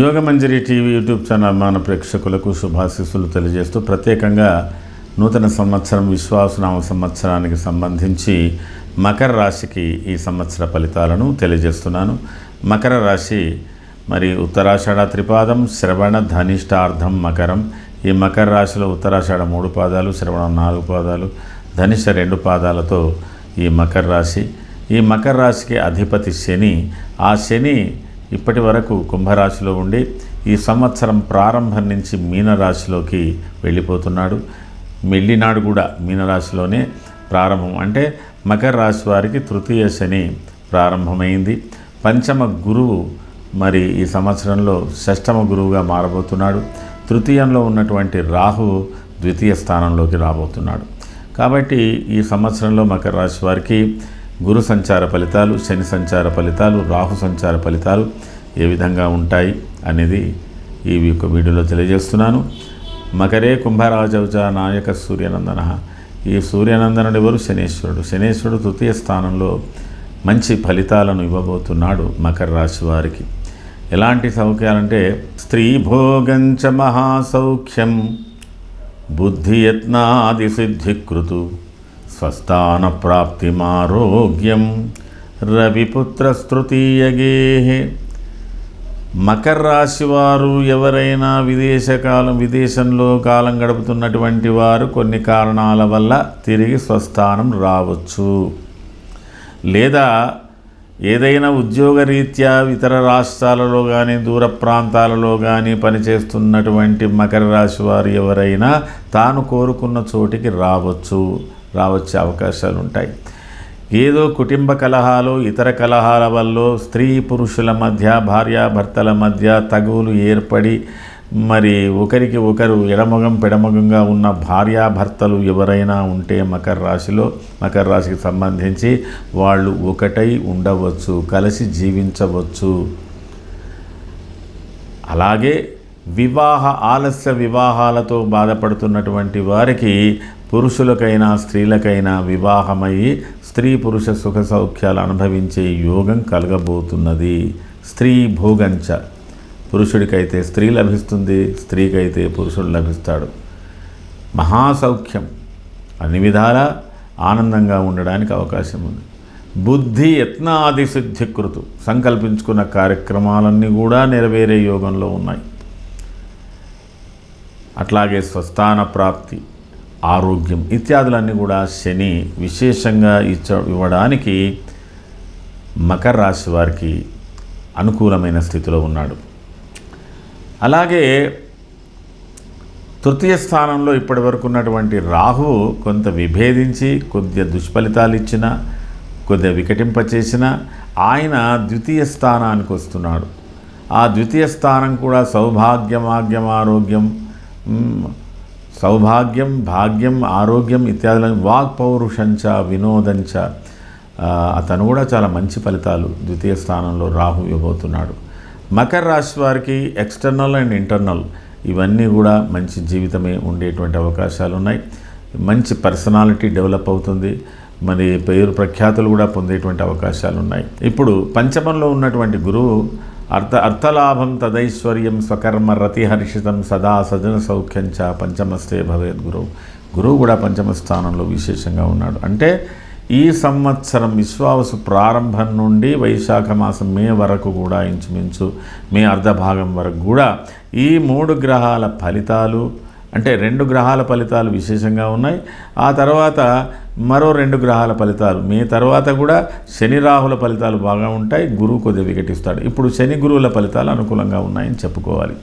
Yogamanjari TV YouTube channel మన ప్రేక్షకులకు శుభాశీస్సులు తెలియజేస్తూ ప్రత్యేకంగా నూతన సంవత్సరం విశ్వాసనామ సంవత్సరానికి సంబంధించి మకర రాశికి ఈ సంవత్సర ఫలితాలను తెలియజేస్తున్నాను. మకర రాశి మరి ఉత్తరాషాఢ త్రిపాదం శ్రవణ ధనిష్టార్థం మకరం. ఈ మకర రాశిలో ఉత్తరాషాఢ మూడు పాదాలు శ్రవణం నాలుగు పాదాలు ధనిష్ట రెండు పాదాలతో ఈ మకర రాశి. ఈ మకర రాశికి అధిపతి శని. ఆ శని ఇప్పటి వరకు కుంభరాశిలో ఉండి ఈ సంవత్సరం ప్రారంభం నుంచి మీనరాశిలోకి వెళ్ళిపోతున్నాడు. వెళ్ళినాడు కూడా మీనరాశిలోనే ప్రారంభం. అంటే మకర రాశి వారికి తృతీయ శని ప్రారంభమైంది. పంచమ గురువు మరి ఈ సంవత్సరంలో షష్టమ గురువుగా మారబోతున్నాడు. తృతీయంలో ఉన్నటువంటి రాహు ద్వితీయ స్థానంలోకి రాబోతున్నాడు. కాబట్టి ఈ సంవత్సరంలో మకర రాశి వారికి గురు సంచార ఫలితాలు శని సంచార ఫలితాలు రాహు సంచార ఫలితాలు ఏ విధంగా ఉంటాయి అనేది ఈ యొక్క వీడియోలో తెలియజేస్తున్నాను. మకరే కుంభరాజౌజ నాయక సూర్యనందన. ఈ సూర్యనందనుడు ఎవరు? శనేశ్వరుడు. శనేశ్వరుడు తృతీయ స్థానంలో మంచి ఫలితాలను ఇవ్వబోతున్నాడు మకర రాశి వారికి. ఎలాంటి సౌఖ్యాలంటే స్త్రీ భోగంచ మహాసౌఖ్యం బుద్ధియత్నాది సిద్ధికృతు స్వస్థాన ప్రాప్తిమారోగ్యం రవిపుత్రస్తృతీయగే. మకర రాశి వారు ఎవరైనా విదేశకాలం విదేశంలో కాలం గడుపుతున్నటువంటి వారు కొన్ని కారణాల వల్ల తిరిగి స్వస్థానం రావచ్చు. లేదా ఏదైనా ఉద్యోగరీత్యా ఇతర రాష్ట్రాలలో కానీ దూర ప్రాంతాలలో కానీ పనిచేస్తున్నటువంటి మకర రాశి వారు ఎవరైనా తాను కోరుకున్న చోటికి రావచ్చు రావచ్చే అవకాశాలు ఉంటాయి ఏదో కుటుంబ కలహాలు ఇతర కలహాల వల్ల స్త్రీ పురుషుల మధ్య భార్యాభర్తల మధ్య తగువులు ఏర్పడి మరి ఒకరికి ఒకరు ఎడమగం పెడమగంగా ఉన్న భార్యాభర్తలు ఎవరైనా ఉంటే మకర రాశిలో మకర రాశికి సంబంధించి వాళ్ళు ఒకటై ఉండవచ్చు కలిసి జీవించవచ్చు. అలాగే వివాహ ఆలస్య వివాహాలతో బాధపడుతున్నటువంటి వారికి పురుషులకైనా స్త్రీలకైనా వివాహమై స్త్రీ పురుష సుఖ సౌఖ్యాలు అనుభవించే యోగం కలగబోతున్నది. స్త్రీ భోగంచ. పురుషుడికైతే స్త్రీ లభిస్తుంది స్త్రీకైతే పురుషుడు లభిస్తాడు. మహాసౌఖ్యం. అన్ని విధాలా ఆనందంగా ఉండడానికి అవకాశం ఉంది. బుద్ధి యత్నాది సిద్ధికృతు సంకల్పించుకున్న కార్యక్రమాలన్నీ కూడా నెరవేరే యోగంలో ఉన్నాయి. అట్లాగే స్వస్థాన ప్రాప్తి ఆరోగ్యం ఇత్యాదులన్నీ కూడా శని విశేషంగా ఇచ్చ ఇవ్వడానికి మకర రాశి వారికి అనుకూలమైన స్థితిలో ఉన్నాడు. అలాగే తృతీయ స్థానంలో ఇప్పటి వరకు ఉన్నటువంటి రాహువు కొంత విభేదించి కొద్దిగా దుష్ఫలితాలు ఇచ్చిన కొద్దిగా వికటింపచేసిన ఆయన ద్వితీయ స్థానానికి వస్తున్నాడు. ఆ ద్వితీయ స్థానం కూడా సౌభాగ్యం ఆగ్యం ఆరోగ్యం సౌభాగ్యం భాగ్యం ఆరోగ్యం ఇత్యాదులను వాక్ పౌరుషంచ వినోదంచ అతను కూడా చాలా మంచి ఫలితాలు ద్వితీయ స్థానంలో రాహు ఇవ్వబోతున్నాడు. మకర రాశి వారికి ఎక్స్టర్నల్ అండ్ ఇంటర్నల్ ఇవన్నీ కూడా మంచి జీవితమే ఉండేటువంటి అవకాశాలు ఉన్నాయి. మంచి పర్సనాలిటీ డెవలప్ అవుతుంది. మరి పేరు ప్రఖ్యాతులు కూడా పొందేటువంటి అవకాశాలు ఉన్నాయి. ఇప్పుడు పంచమంలో ఉన్నటువంటి గురువు అర్థ అర్థలాభం తదైశ్వర్యం స్వకర్మ రతిహర్షితం సదా సజన సౌఖ్యం చ పంచమస్తే భవేద్ గురువు గురువు కూడా పంచమ స్థానంలో విశేషంగా ఉన్నాడు. అంటే ఈ సంవత్సరం విశ్వావసు ప్రారంభం నుండి వైశాఖ మాసం మే వరకు కూడా ఇంచుమించు మే అర్ధభాగం వరకు కూడా ఈ మూడు గ్రహాల ఫలితాలు అంటే రెండు గ్రహాల ఫలితాలు విశేషంగా ఉన్నాయి. ఆ తర్వాత మరో రెండు గ్రహాల ఫలితాలు మే తర్వాత కూడా శని రాహుల ఫలితాలు బాగా ఉంటాయి. గురువు కొద్దిగా వికటిస్తాడు. ఇప్పుడు శని గురువుల ఫలితాలు అనుకూలంగా ఉన్నాయని చెప్పుకోవాలి.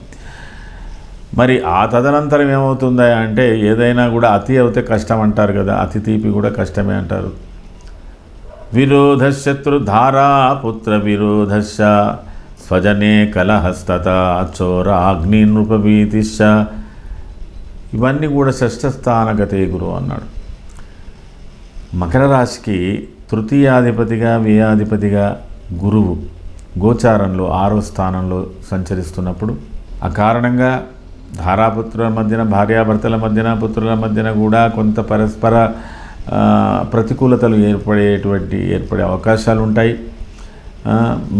మరి ఆ తదనంతరం ఏమవుతుందా అంటే ఏదైనా కూడా అతి అవుతే కష్టం అంటారు కదా అతి తీపి కూడా కష్టమే అంటారు. విరోధశత్రుధారా పుత్ర విరోధశ స్వజనే కలహస్తత చోర అగ్ని నృపభీతిశ ఇవన్నీ కూడా షష్ఠస్థానగతే గురువు అన్నాడు. మకర రాశికి తృతీయాధిపతిగా వ్యయాధిపతిగా గురువు గోచారంలో ఆరో స్థానంలో సంచరిస్తున్నప్పుడు ఆ కారణంగా ధారాపుత్రుల మధ్యన భార్యాభర్తల మధ్యన పుత్రుల మధ్యన కూడా కొంత పరస్పర ప్రతికూలతలు ఏర్పడేటువంటి ఏర్పడే అవకాశాలు ఉంటాయి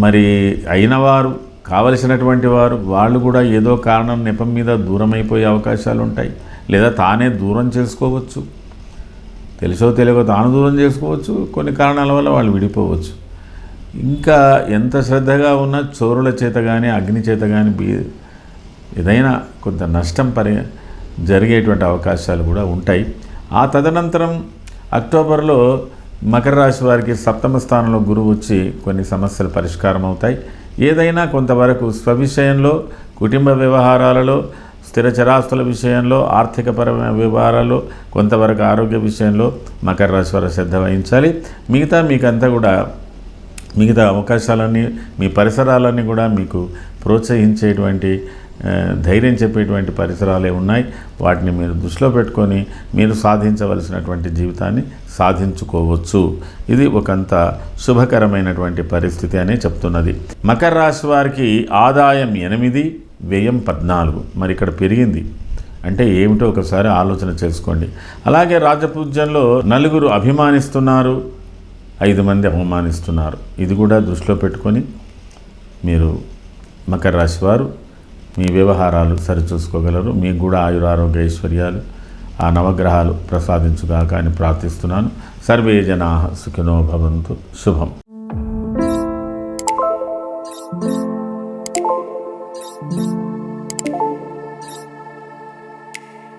మరి అయిన వారు కావలసినటువంటి వారు వాళ్ళు కూడా ఏదో కారణం నెపం మీద దూరం అయిపోయే అవకాశాలు ఉంటాయి లేదా తానే దూరం చేసుకోవచ్చు. తెలుసో తెలియకో తాను దూరం చేసుకోవచ్చు. కొన్ని కారణాల వల్ల వాళ్ళు విడిపోవచ్చు. ఇంకా ఎంత శ్రద్ధగా ఉన్నా చోరుల చేత కానీ అగ్ని చేత కానీ బీ ఏదైనా కొంత నష్టం పరి జరిగేటువంటి అవకాశాలు కూడా ఉంటాయి. ఆ తదనంతరం అక్టోబర్లో మకర రాశి వారికి సప్తమ స్థానంలో గురువు వచ్చి కొన్ని సమస్యలు పరిష్కారం అవుతాయి ఏదైనా కొంతవరకు స్వవిషయంలో కుటుంబ వ్యవహారాలలో స్థిర చరాస్తుల విషయంలో ఆర్థికపరమైన వ్యవహారాలలో కొంతవరకు ఆరోగ్య విషయంలో మకర రాశి వారు శ్రద్ధ వహించాలి. మిగతా మీకంతా కూడా మిగతా అవకాశాలన్నీ మీ పరిసరాలన్నీ కూడా మీకు ప్రోత్సహించేటువంటి ధైర్యం చెప్పేటువంటి పరిసరాలే ఉన్నాయి. వాటిని మీరు దృష్టిలో పెట్టుకొని మీరు సాధించవలసినటువంటి జీవితాన్ని సాధించుకోవచ్చు. ఇది ఒకంత శుభకరమైనటువంటి పరిస్థితి అనే చెప్తున్నది. మకర రాశి వారికి ఆదాయం ఎనిమిది వ్యయం పద్నాలుగు. మరి ఇక్కడ పెరిగింది. అంటే ఏమిటో ఒకసారి ఆలోచన చేసుకోండి. అలాగే రాజపూజ్యంలో నలుగురు అభిమానిస్తున్నారు ఐదు మంది అవమానిస్తున్నారు. ఇది కూడా దృష్టిలో పెట్టుకొని మీరు మకర రాశి వారు మీ వ్యవహారాలు సరిచూసుకోగలరు. మీకు కూడా ఆయురారోగ్య ఐశ్వర్యాలు ఆ నవగ్రహాలు ప్రసాదించుగాక అని ప్రార్థిస్తున్నాను. సర్వే జనా సుఖినో భవంతు. శుభం.